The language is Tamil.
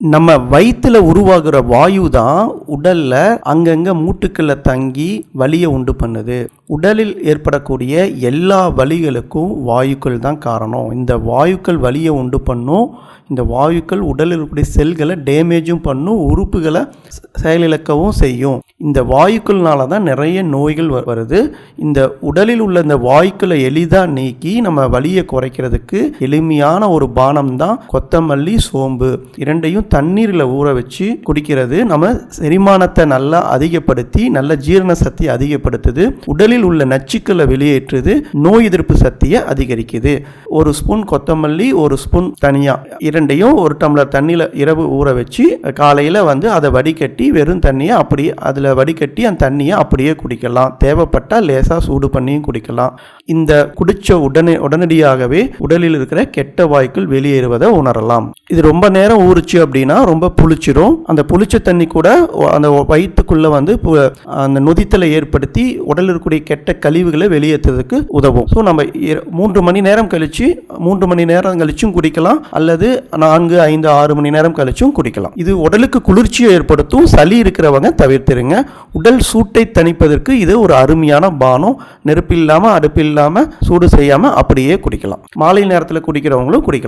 நம்ம வயிற்றுல உருவாகிற வாயு தான் உடல்ல அங்கங்க மூட்டுக்களை தங்கி வலியை உண்டு பண்ணுது. உடலில் ஏற்படக்கூடிய எல்லா வலிகளுக்கும் வாயுக்கள் தான் காரணம். இந்த வாயுக்கள் வலியை உண்டு பண்ணும். இந்த வாயுக்கள் உடலில் இருக்கக்கூடிய செல்களை டேமேஜும் பண்ணும் உறுப்புகளை செயலிழக்கவும் செய்யும். இந்த வாயுக்கள்னால தான் நிறைய நோய்கள் வருது. இந்த உடலில் உள்ள இந்த வாயுக்களை எளிதாக நீக்கி நம்ம வலியை குறைக்கிறதுக்கு எளிமையான ஒரு பானம் தான் கொத்தமல்லி சோம்பு. இரண்டையும் தண்ணீரில் ஊற வச்சு குடிக்கிறது. நம்ம செரிமானத்தை நல்லா அதிகப்படுத்தி நல்ல ஜீரண சக்தி அதிகப்படுத்துது. உடலில் உள்ள நச்சுக்களை வெளியேற்றுது நோய் எதிர்ப்பு சக்தியை அதிகரிக்குது. ஒரு ஸ்பூன் கொத்தமல்லி ஒரு ஸ்பூன் தனியா. இரண்டையும் ஒரு டம்ளர் தண்ணியில் இரவு ஊற வச்சு காலையில் வந்து அதை வடிகட்டி வெறும் தண்ணியை அப்படியே அதில் வடிகட்டி அந்த தண்ணியை அப்படியே குடிக்கலாம். தேவைப்பட்டால் லேசாக சூடு பண்ணியும் குடிக்கலாம். இந்த குடிச்ச உடனே உடனடியாகவே உடலில் இருக்கிற கெட்ட வாய்க்குள் வெளியேறுவதை உணரலாம். இது ரொம்ப நேரம் ஊறுச்சு அப்படின்னா ரொம்ப புளிச்சிரும். அந்த புளிச்ச தண்ணி கூட அந்த வயிற்றுக்குள்ளே வந்து பு- அந்த நொதித்தலை ஏற்படுத்தி உடலில் இருக்கக்கூடிய கெட்ட கழிவுகளை வெளியேற்றுறதுக்கு உதவும். ஸோ நம்ம மூன்று மணி நேரம் கழிச்சு மூன்று மணி நேரம் கழிச்சும் குடிக்கலாம் அல்லது நான்கு ஐந்து ஆறு மணி நேரம் கழிச்சும் குடிக்கலாம். இது உடலுக்கு குளிர்ச்சியை ஏற்படுத்தும் சளி இருக்கிறவங்க தவிர்த்துருங்க. உடல் சூட்டை தணிப்பதற்கு இது ஒரு அருமையான பானம். நெருப்பு இல்லாமல் அடுப்பு இல்லாமல் சூடு செய்யாமல் அப்படியே குடிக்கலாம். மாலை நேரத்தில் குடிக்கிறவங்களும் குடிக்கலாம்.